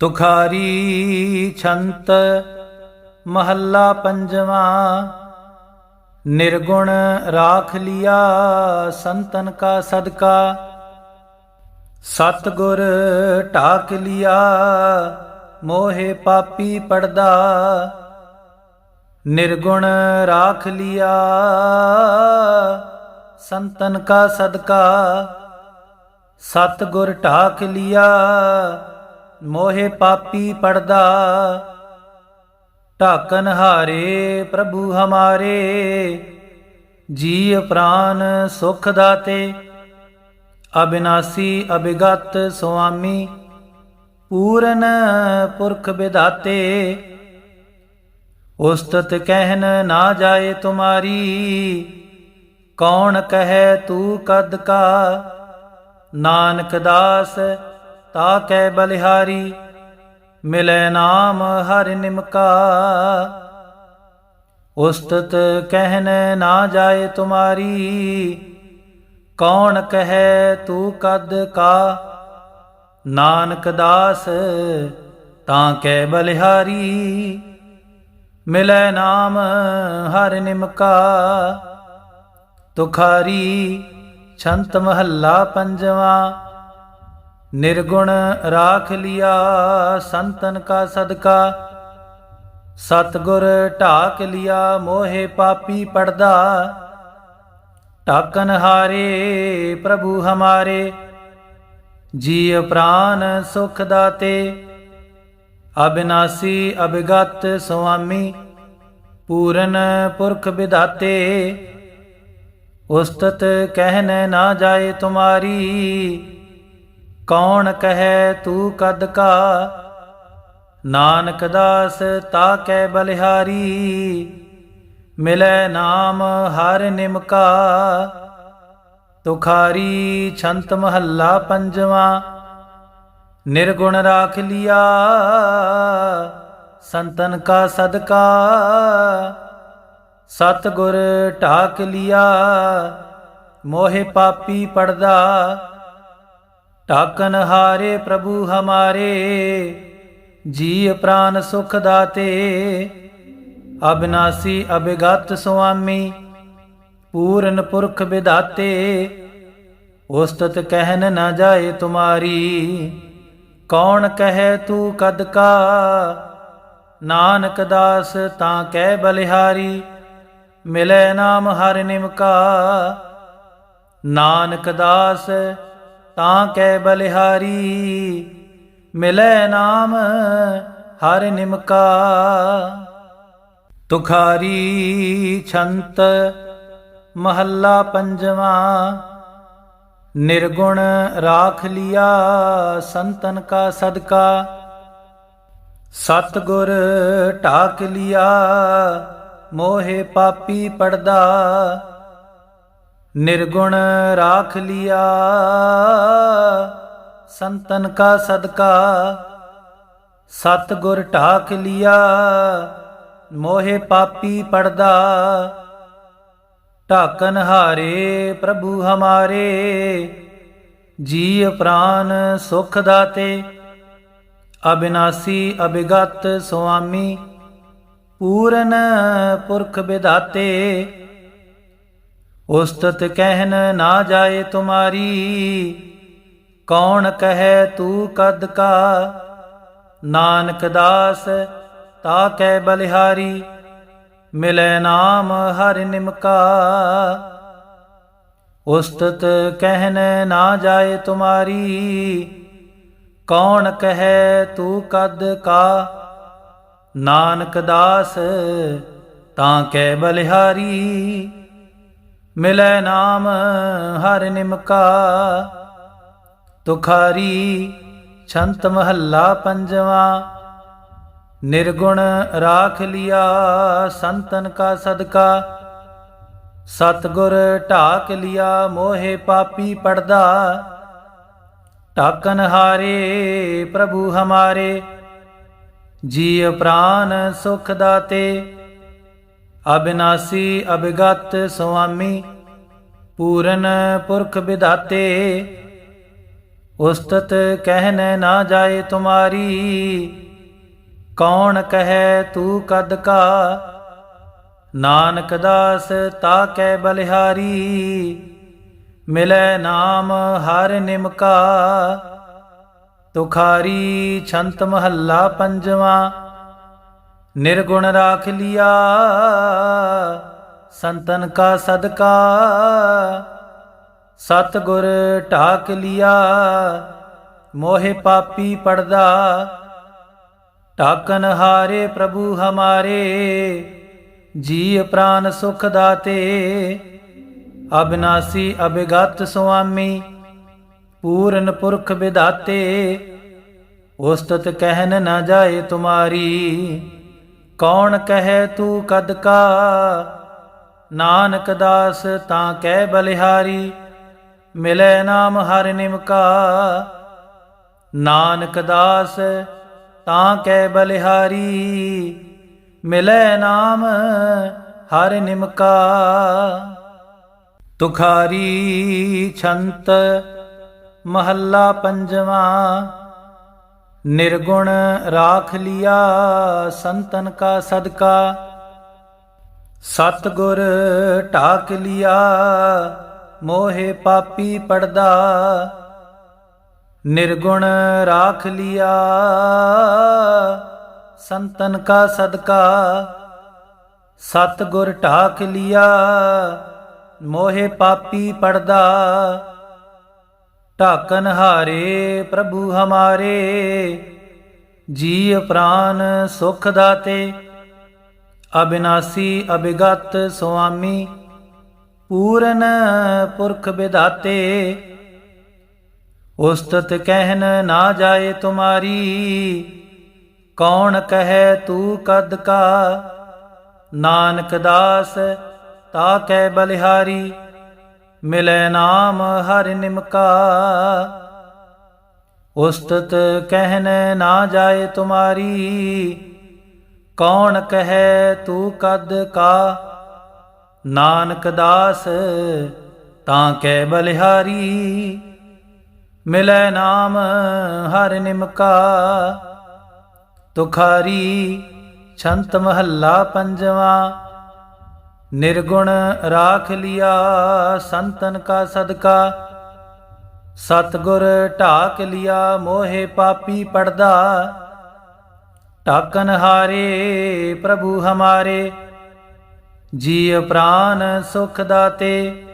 ਤੁਖਾਰੀ ਛੰਤ ਮਹੱਲਾ ਪੰਜਵਾ, ਨਿਰਗੁਣ ਰਾਖ ਲਿਆ ਸੰਤਨ ਕਾ ਸਦਕਾ। ਸਤਗੁਰ ਢਾਕ ਲਿਆ, ਮੋਹਿ ਪਾਪੀ ਪੜਦਾ। ਨਿਰਗੁਣ ਰਾਖ ਲਿਆ, ਸੰਤਨ ਕਾ ਸਦਕਾ। ਸਤਗੁਰ ਢਾਕ ਲਿਆ ਮੋਹਿ ਪਾਪੀ ਪੜਦਾ, ਢਾਕਨ ਹਾਰੇ ਪ੍ਰਭੂ ਹਮਾਰੇ ਜੀ ਪ੍ਰਾਨ ਸੁਖ ਦਾਤੇ, ਅਬਿਨਾਸੀ ਅਬਿਗਤ ਸੁਆਮੀ, ਪੂਰਨ ਪੁਰਖ ਵਿਦਾਤੇ ਉਸਤਤ ਕਹਿਨ ਨਾ ਜਾਏ ਤੁਮਾਰੀ, ਕੌਣ ਕਹੈ ਤੂ ਕਦ ਕਾ, ਨਾਨਕ ਦਾਸ ਤਾ ਕੈ ਬਲਿਹਾਰੀ, ਮਿਲੈ ਨਾਮ ਹਰਿ ਨਿਮਕਾ। ਉਸਤਤ ਕਹਿਨ ਨਾ ਜਾਏ ਤੁਮਾਰੀ, ਕੌਣ ਕਹੈ ਤੂ ਕਦ ਕਾ? ਨਾਨਕ ਦਾਸ, ਤਾਂ ਕੈ ਬਲਿਹਾਰੀ, ਮਿਲੈ ਨਾਮ ਹਰਿ ਨਿਮਕਾ। ਤੁਖਾਰੀ, ਛੰਤ ਮਹੱਲਾ ਪੰਜਵਾ। ਨਿਰਗੁਣ ਰਾਖ ਲਿਆ ਸੰਤਨ ਕਾ ਸਦਕਾ, ਸਤਗੁਰ ਢਾਕ ਲਿਆ ਮੋਹਿ ਪਾਪੀ ਪੜਦਾ। ਢਾਕਨ ਹਾਰੇ ਪ੍ਰਭੂ ਹਮਾਰੇ ਜੀ ਪ੍ਰਾਨ ਸੁਖ ਦਾਤੇ। ਅਬਿਨਾਸੀ ਅਬਿਗਤ ਸੁਆਮੀ, ਪੂਰਨ ਪੁਰਖ ਵਿਦਾਤੇ ਉਸਤਤ ਕਹਿਨ ਨਾ ਜਾਏ ਤੁਮਾਰੀ ਕੌਣ ਕਹੈ ਤੂੰ ਕਦ ਕਾ? ਨਾਨਕ ਦਾਸ ਤਾ ਕੈ ਬਲਿਹਾਰੀ, ਮਿਲੈ ਨਾਮ ਹਰ ਨਿਮਕਾ। ਤੁਖਾਰੀ ਛੰਤ ਮਹੱਲਾ ਪੰਜਵਾ, ਨਿਰਗੁਣ ਰਾਖ ਲਿਆ, ਸੰਤਨ ਕਾ ਸਦਕਾ। ਸਤਗੁਰ ਢਾਕ ਲਿਆ, ਮੋਹਿ ਪਾਪੀ ਪੜਦਾ ਢਾਕਨ ਹਾਰੇ ਪ੍ਰਭੂ ਹਮਾਰੇ ਜੀ ਪ੍ਰਾਨ ਸੁਖ ਦਾਤੇ। ਅਬਿਨਾਸੀ ਅਬਿਗਤ ਸੁਆਮੀ, ਪੂਰਨ ਪੁਰਖ ਵਿਦਾਤੇ ਉਸਤਤ ਕਹਿਨ ਨਾ ਜਾਏ ਤੁਮਾਰੀ, ਕੌਣ ਕਹੈ ਤੂੰ ਕਦ ਕਾ? ਨਾਨਕ ਦਾਸ ਤਾਂ ਕਹਿ ਬਲਿਹਾਰੀ, ਮਿਲੈ ਨਾਮ ਹਰ ਨਿਮਕਾ। ਨਾਨਕ ਦਾਸ ਤਾਂ ਕਹਿ ਬਲਿਹਾਰੀ, ਮਿਲੈ ਨਾਮ ਹਰ ਨਿਮਕਾ। ਤੁਖਾਰੀ ਛੰਤ ਮਹੱਲਾ ਪੰਜਵਾ, ਨਿਰਗੁਣ ਰਾਖ ਲਿਆ ਸੰਤਨ ਕਾ ਸਦਕਾ। ਸਤਗੁਰ ਢਾਕ ਲਿਆ, ਮੋਹਿ ਪਾਪੀ ਪੜਦਾ। ਨਿਰਗੁਣ ਰਾਖ ਲਿਆ। ਸੰਤਨ ਕਾ ਸਦਕਾ। ਸਤਗੁਰ ਢਾਕ ਲਿਆ। ਮੋਹਿ ਪਾਪੀ ਪੜਦਾ। ਢਾਕਨ ਹਾਰੇ ਪ੍ਰਭੂ ਹਮਾਰੇ। ਜੀ ਪ੍ਰਾਨ ਸੁਖ ਦਾਤੇ। ਅਬਿਨਾਸੀ ਅਬਿਗਤ ਸੁਆਮੀ। ਪੂਰਨ ਪੁਰਖ ਵਿਦਾਤੇ ਉਸਤਤ ਕਹਿਨ ਨਾ ਜਾਏ ਤੁਮਾਰੀ, ਕੌਣ ਕਹੈ ਤੂ ਕਦ ਕਾ? ਨਾਨਕ ਦਾਸ, ਤਾ ਕੈ ਬਲਿਹਾਰੀ, ਮਿਲੈ ਨਾਮ ਹਰਿ ਨਿਮਕਾ। ਉਸਤਤ ਕਹਿਨ ਨਾ ਜਾਏ ਤੁਮਾਰੀ, ਕੌਣ ਕਹੈ ਤੂ ਕਦ ਕਾ? ਨਾਨਕ ਦਾਸ, ਤਾਂ ਕੈ ਬਲਿਹਾਰੀ ਮਿਲੈ ਨਾਮ ਹਰ ਨਿਮਕਾ। ਤੁਖਾਰੀ ਛੰਤ ਮਹੱਲਾ ਪੰਜਵਾ। ਨਿਰਗੁਣ ਰਾਖ ਲਿਆ ਸੰਤਨ ਕਾ ਸਦਕਾ। ਸਤਗੁਰ ਢਾਕ ਲਿਆ ਮੋਹੇ ਪਾਪੀ ਪੜਦਾ। ਢਾਕਨ ਹਾਰੇ ਪ੍ਰਭੂ ਹਮਾਰੇ। ਜੀ ਪ੍ਰਾਨ ਸੁਖ ਦਾਤੇ। ਅਬਿਨਾਸੀ ਅਬਿਗਤ ਸੁਆਮੀ, ਪੂਰਨ ਪੁਰਖ ਵਿਦਾਤੇ ਉਸਤਤ ਕਹਿਨੇ ਨਾ ਜਾਏ ਤੁਮਾਰੀ, ਕੌਣ ਕਹੈ ਤੂੰ ਕਦ ਕਾ? ਨਾਨਕ ਦਾਸ ਤਾ ਕੈ ਬਲਿਹਾਰੀ, ਮਿਲੈ ਨਾਮ ਹਰ ਨਿਮਕਾ। ਤੁਖਾਰੀ ਛੰਤ ਮਹੱਲਾ ਪੰਜਵਾ ਨਿਰਗੁਣ ਰਾਖ ਲਿਆ। ਸੰਤਨ ਕਾ ਸਦਕਾ। ਸਤ ਗੁਰ ਢਾਕ ਲਿਆ। ਮੋਹਿ ਪਾਪੀ ਪੜਦਾ। ਢਾਕਨ ਹਾਰੇ ਪ੍ਰਭੂ ਹਮਾਰੇ। ਜੀ ਪ੍ਰਾਨ ਸੁਖ ਦਾਤੇ। ਅਬਿਨਾਸੀ ਅਬਿਗਤ ਸੁਆਮੀ। ਪੂਰਨ ਪੁਰਖ ਵਿਦਾਤੇ ਉਸਤਤ ਕਹਿਨ ਨਾ ਜਾਏ ਤੁਮਾਰੀ। ਕੌਣ ਕਹੈ ਤੂੰ ਕਦ ਕਾ? ਨਾਨਕ ਦਾਸ ਤਾਂ ਕਹਿ ਬਲਿਹਾਰੀ, ਮਿਲੈ ਨਾਮ ਹਰਿ ਨਿਮਕਾ। ਨਾਨਕ ਦਾਸ ਤਾਂ ਕਹਿ ਬਲਿਹਾਰੀ, ਮਿਲੈ ਨਾਮ ਹਰਿ ਨਿਮਕਾ। ਤੁਖਾਰੀ ਛੰਤ ਮਹੱਲਾ ਪੰਜਵਾ ਨਿਰਗੁਣ ਰਾਖ ਲਿਆ ਸੰਤਨ ਕਾ ਸਦਕਾ। ਸਤ ਗੁਰ ਢਾਕ ਲਿਆ, ਮੋਹਿ ਪਾਪੀ ਪੜਦਾ। ਨਿਰਗੁਣ ਰਾਖ ਲਿਆ, ਸੰਤਨ ਕਾ ਸਦਕਾ। ਸਤ ਗੁਰ ਢਾਕ ਲਿਆ, ਮੋਹਿ ਪਾਪੀ ਪੜਦਾ। ਢਾਕਨ ਹਾਰੇ, ਪ੍ਰਭੂ ਹਮਾਰੇ। ਜੀ ਪ੍ਰਾਨ ਸੁਖ ਦਾਤੇ, ਅਬਿਨਾਸੀ ਅਬਿਗਤ ਸੁਆਮੀ। ਪੂਰਨ ਪੁਰਖ ਵਿਦਾਤੇ ਉਸਤਤ ਕਹਿਨ ਨਾ ਜਾਏ ਤੁਮਾਰੀ। ਕੌਣ ਕਹੈ ਤੂੰ ਕਦ ਕਾ? ਨਾਨਕ ਦਾਸ, ਤਾ ਕੈ ਬਲਿਹਾਰੀ। ਮਿਲੈ ਨਾਮ ਹਰਿ ਨਿਮਕਾ। ਉਸਤਤ ਕਹਿਨ ਨਾ ਜਾਏ ਤੁਮਾਰੀ, ਕੌਣ ਕਹੈ ਤੂੰ ਕਦ ਕਾ? ਨਾਨਕ ਦਾਸ ਤਾਂ ਕੈ ਬਲਿਹਾਰੀ, ਮਿਲੈ ਨਾਮ ਹਰਿ ਨਿਮਕਾ। ਤੁਖਾਰੀ, ਛੰਤ ਮਹੱਲਾ ਪੰਜਵਾ। ਨਿਰਗੁਣ ਰਾਖ ਲਿਆ ਸੰਤਨ ਕਾ ਸਦਕਾ, ਸਤਗੁਰ ਢਾਕ ਲਿਆ ਮੋਹਿ ਪਾਪੀ ਪੜਦਾ। ਢਾਕਨ ਹਾਰੇ ਪ੍ਰਭੂ ਹਮਾਰੇ ਜੀ ਪ੍ਰਾਨ ਸੁਖ ਦਾਤੇ।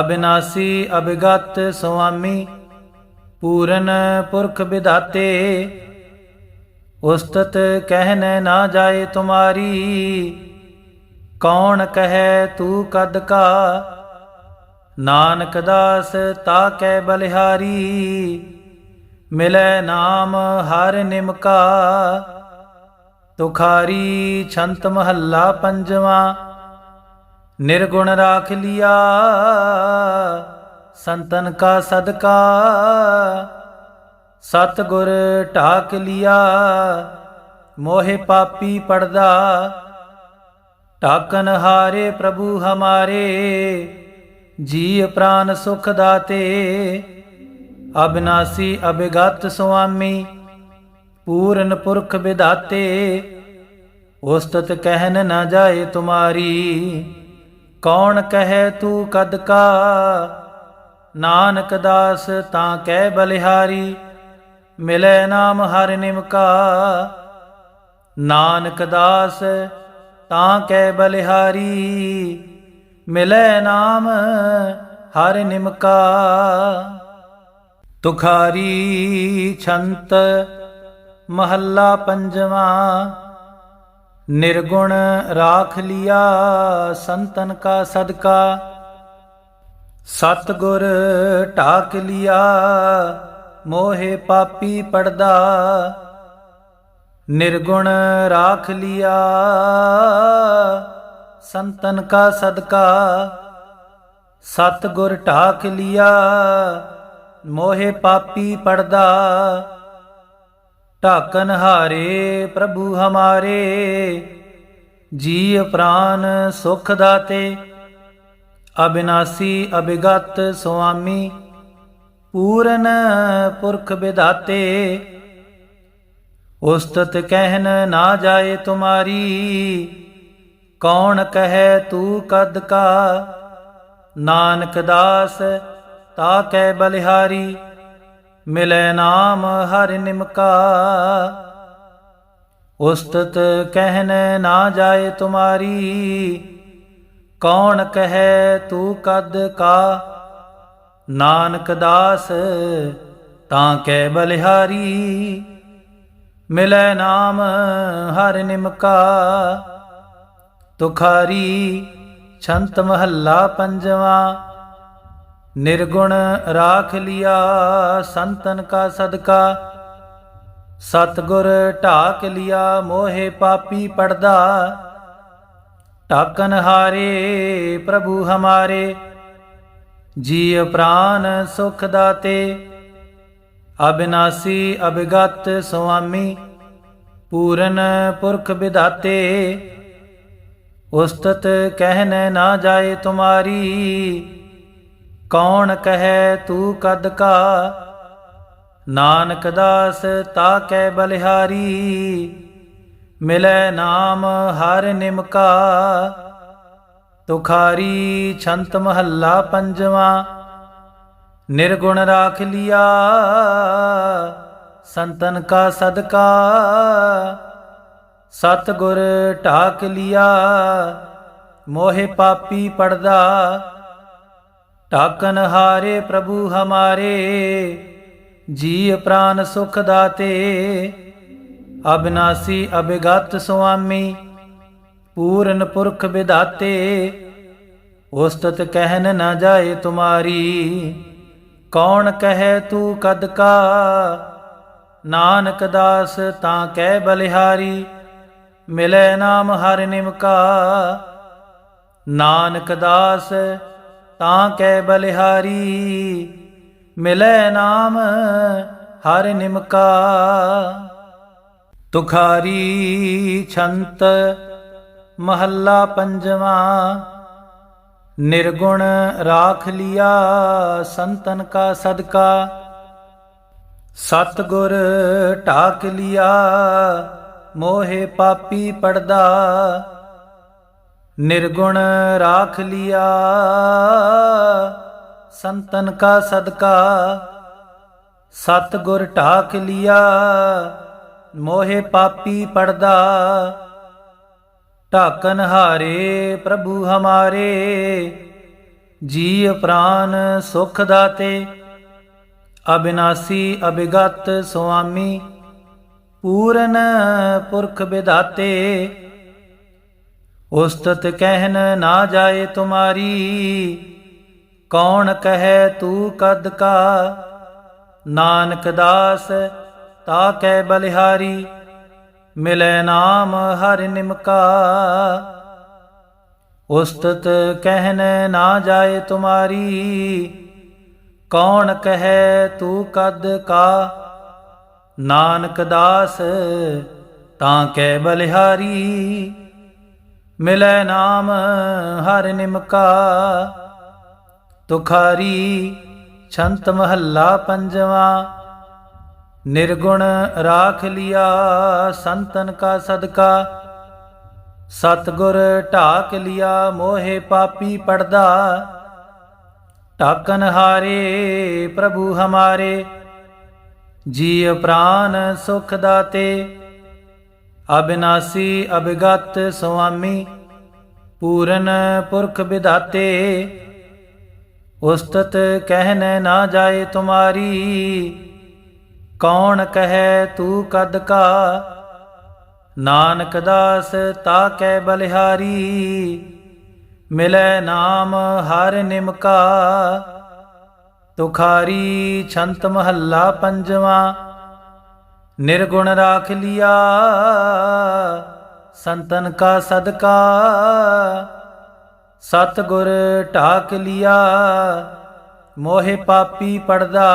ਅਬਿਨਾਸੀ ਅਬਿਗਤ ਸੁਆਮੀ, ਪੂਰਨ ਪੁਰਖ ਵਿਦਾਤੇ ਉਸਤਤ ਕਹਿ ਨਾ ਜਾਏ ਤੁਮਾਰੀ ਕੌਣ ਕਹੈ ਤੂੰ ਕਦ ਕਾ? ਨਾਨਕ ਦਾਸ ਤਾ ਕੈ ਬਲਿਹਾਰੀ, ਮਿਲੈ ਨਾਮ ਹਰ ਨਿਮਕਾ। ਤੁਖਾਰੀ ਛੰਤ ਮਹੱਲਾ ਪੰਜਵਾ, ਨਿਰਗੁਣ ਰਾਖ ਲਿਆ, ਸੰਤਨ ਕਾ ਸਦਕਾ। ਸਤ ਗੁਰ ਢਾਕ ਲਿਆ, ਮੋਹਿ ਪਾਪੀ ਪੜਦਾ ਟਾਕਨ ਹਾਰੇ ਪ੍ਰਭੂ ਹਮਾਰੇ ਜੀ ਪ੍ਰਾਨ ਸੁਖ ਦਾਤੇ। ਅਬਿਨਾਸੀ ਅਬਿਗਤ ਸੁਆਮੀ, ਪੂਰਨ ਪੁਰਖ ਵਿਦਾਤੇ ਉਸਤਤ ਕਹਿਨ ਨਾ ਜਾਏ ਤੁਮਾਰੀ, ਕੌਣ ਕਹੈ ਤੂੰ ਕਦ ਕਾ? ਨਾਨਕ ਦਾਸ ਤਾਂ ਕਹਿ ਬਲਿਹਾਰੀ, ਮਿਲੈ ਨਾਮ ਹਰ ਨਿਮਕਾ। ਨਾਨਕ ਦਾਸ ਤਾਂ ਕਹਿ ਬਲਿਹਾਰੀ, ਮਿਲੈ ਨਾਮ ਹਰ ਨਿਮਕਾ। ਤੁਖਾਰੀ ਛੰਤ ਮਹੱਲਾ ਪੰਜਵਾ, ਨਿਰਗੁਣ ਰਾਖ ਲਿਆ ਸੰਤਨ ਕਾ ਸਦਕਾ। ਸਤ ਗੁਰ ਢਾਕ ਲਿਆ, ਮੋਹਿ ਪਾਪੀ ਪੜਦਾ। ਨਿਰਗੁਣ ਰਾਖ ਲਿਆ। ਸੰਤਨ ਕਾ ਸਦਕਾ। ਸਤ ਗੁਰ ਢਾਕ ਲਿਆ। ਮੋਹਿ ਪਾਪੀ ਪੜਦਾ। ਢਾਕਨ ਹਾਰੇ ਪ੍ਰਭੂ ਹਮਾਰੇ। ਜੀ ਪ੍ਰਾਨ ਸੁਖ ਦਾਤੇ। ਅਬਿਨਾਸੀ ਅਬਿਗਤ ਸੁਆਮੀ। ਪੂਰਨ ਪੁਰਖ ਵਿਦਾਤੇ ਉਸਤਤ ਕਹਿਨ ਨਾ ਜਾਏ ਤੁਮਾਰੀ, ਕੌਣ ਕਹੈ ਤੂ ਕਦ ਕਾ? ਨਾਨਕ ਦਾਸ, ਤਾ ਕੈ ਬਲਿਹਾਰੀ, ਮਿਲੈ ਨਾਮ ਹਰਿ ਨਿਮਕਾ। ਉਸਤਤ ਕਹਿਨ ਨਾ ਜਾਏ ਤੁਮਾਰੀ, ਕੌਣ ਕਹੈ ਤੂ ਕਦ ਕਾ? ਨਾਨਕ ਦਾਸ, ਤਾਂ ਕੈ ਬਲਿਹਾਰੀ ਮਿਲੈ ਨਾਮ ਹਰ ਨਿਮਕਾ। ਤੁਖਾਰੀ ਛੰਤ ਮਹੱਲਾ ਪੰਜਵਾ। ਨਿਰਗੁਣ ਰਾਖ ਲਿਆ ਸੰਤਨ ਕਾ ਸਦਕਾ। ਸਤਗੁਰ ਢਾਕ ਲਿਆ ਮੋਹੇ ਪਾਪੀ ਪੜਦਾ। ਢਾਕਨ ਹਾਰੇ ਪ੍ਰਭੂ ਹਮਾਰੇ। ਜੀ ਪ੍ਰਾਨ ਸੁਖ ਦਾਤੇ। ਅਬਿਨਾਸੀ ਅਬਿਗਤ ਸੁਆਮੀ, ਪੂਰਨ ਪੁਰਖ ਵਿਧਾਤੇ, ਉਸਤਤ ਕਹਿਨ ਨਾ ਜਾਏ ਤੁਮਾਰੀ, ਕੌਣ ਕਹੈ ਤੂ ਕਦ ਕਾ? ਨਾਨਕ ਦਾਸ ਤਾ ਕੈ ਬਲਿਹਾਰੀ, ਮਿਲੈ ਨਾਮ ਹਰ ਨਿਮਕਾ। ਤੁਖਾਰੀ ਛੰਤ ਮਹੱਲਾ ਪੰਜਵਾ ਨਿਰਗੁਣ ਰਾਖ ਲਿਆ। ਸੰਤਨ ਕਾ ਸਦਕਾ। ਸਤ ਗੁਰ ਢਾਕ ਲਿਆ। ਮੋਹਿ ਪਾਪੀ ਪੜਦਾ। ਢਾਕਨ ਹਾਰੇ ਪ੍ਰਭੂ ਹਮਾਰੇ। ਜੀ ਪ੍ਰਾਨ ਸੁਖ ਦਾਤੇ। ਅਬਿਨਾਸੀ ਅਬਿਗਤ ਸੁਆਮੀ। ਪੂਰਨ ਪੁਰਖ ਵਿਦਾਤੇ ਉਸਤਤ ਕਹਿਨ ਨਾ ਜਾਏ ਤੁਮਾਰੀ। ਕੌਣ ਕਹੈ ਤੂੰ ਕਦ ਕਾ? ਨਾਨਕ ਦਾਸ ਤਾਂ ਕਹਿ ਬਲਿਹਾਰੀ, ਮਿਲੈ ਨਾਮ ਹਰਿ ਨਿਮਕਾ। ਨਾਨਕ ਦਾਸ ਤਾਂ ਕਹਿ ਬਲਿਹਾਰੀ, ਮਿਲੈ ਨਾਮ ਹਰ ਨਿਮਕਾ। ਤੁਖਾਰੀ ਛੰਤ ਮਹੱਲਾ ਪੰਜਵਾਂ ਨਿਰਗੁਣ ਰਾਖ ਲਿਆ ਸੰਤਨ ਕਾ ਸਦਕਾ। ਸਤ ਗੁਰ ਢਾਕ ਲਿਆ, ਮੋਹਿ ਪਾਪੀ ਪੜਦਾ। ਨਿਰਗੁਣ ਰਾਖ ਲਿਆ, ਸੰਤਨ ਕਾ ਸਦਕਾ। ਸਤ ਗੁਰ ਢਾਕ ਲਿਆ, ਮੋਹਿ ਪਾਪੀ ਪੜਦਾ। ਢਾਕਨ ਹਾਰੇ, ਪ੍ਰਭੂ ਹਮਾਰੇ। ਜੀ ਪ੍ਰਾਨ ਸੁਖ ਦਾਤੇ, ਅਬਿਨਾਸੀ ਅਬਿਗਤ ਸੁਆਮੀ। ਪੂਰਨ ਪੁਰਖ ਵਿਧਾਤੇ ਉਸਤਤ ਕਹਿਨ ਨਾ ਜਾਏ ਤੁਮਾਰੀ। ਕੌਣ ਕਹੈ ਤੂ ਕਦ ਕਾ? ਨਾਨਕ ਦਾਸ, ਤਾ ਕੈ ਬਲਿਹਾਰੀ। ਮਿਲੈ ਨਾਮ ਹਰਿ ਨਿਮਕਾ। ਉਸਤਤ ਕਹਿਨ ਨਾ ਜਾਏ ਤੁਮਾਰੀ, ਕੌਣ ਕਹੈ ਤੂੰ ਕਦ ਕਾ? ਨਾਨਕ ਦਾਸ, ਤਾਂ ਕੈ ਬਲਿਹਾਰੀ, ਮਿਲੈ ਨਾਮ ਹਰਿ ਨਿਮਕਾ। ਤੁਖਾਰੀ, ਛੰਤ ਮਹੱਲਾ ਪੰਜਵਾ ਨਿਰਗੁਣ ਰਾਖ ਲਿਆ ਸੰਤਨ ਕਾ ਸਦਕਾ, ਸਤਗੁਰ ਢਾਕ ਲਿਆ ਮੋਹਿ ਪਾਪੀ ਪੜਦਾ। ਢਾਕਨ ਹਾਰੇ ਪ੍ਰਭੂ ਹਮਾਰੇ ਜੀ ਪ੍ਰਾਨ ਸੁਖ ਦਾਤੇ। ਅਬਿਨਾਸੀ ਅਬਿਗਤ ਸੁਆਮੀ, ਪੂਰਨ ਪੁਰਖ ਵਿਦਾਤੇ ਉਸਤਤ ਕਹਿ ਨਾ ਜਾਏ ਤੁਮਾਰੀ ਕੌਣ ਕਹੈ ਤੂੰ ਕਦ ਕਾ? ਨਾਨਕ ਦਾਸ ਤਾ ਕੈ ਬਲਿਹਾਰੀ, ਮਿਲੈ ਨਾਮ ਹਰ ਨਿਮਕਾ। ਤੁਖਾਰੀ ਛੰਤ ਮਹੱਲਾ ਪੰਜਵਾ, ਨਿਰਗੁਣ ਰਾਖ ਲਿਆ, ਸੰਤਨ ਕਾ ਸਦਕਾ। ਸਤ ਗੁਰ ਢਾਕ ਲਿਆ, ਮੋਹਿ ਪਾਪੀ ਪੜਦਾ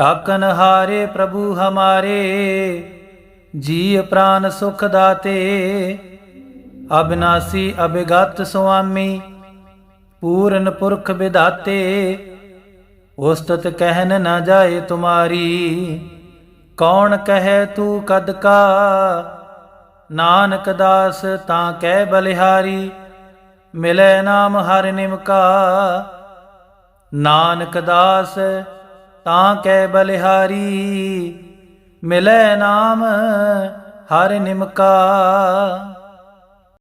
ਢਾਕਨ ਹਾਰੇ ਪ੍ਰਭੂ ਹਮਾਰੇ ਜੀ ਪ੍ਰਾਨ ਸੁਖ ਦਾਤੇ। ਅਬਿਨਾਸੀ ਅਬਿਗਤ ਸੁਆਮੀ, ਪੂਰਨ ਪੁਰਖ ਵਿਦਾਤੇ ਉਸਤਤ ਕਹਿਨ ਨਾ ਜਾਏ ਤੁਮਾਰੀ, ਕੌਣ ਕਹੈ ਤੂੰ ਕਦ ਕਾ? ਨਾਨਕ ਦਾਸ ਤਾਂ ਕਹਿ ਬਲਿਹਾਰੀ, ਮਿਲੇ ਨਾਮ ਹਰ ਨਿਮਕਾ। ਨਾਨਕ ਦਾਸ ਤਾਂ ਕੈ ਬਲਿਹਾਰੀ ਮਿਲੈ ਨਾਮ ਹਰ ਨਿਮਕਾ।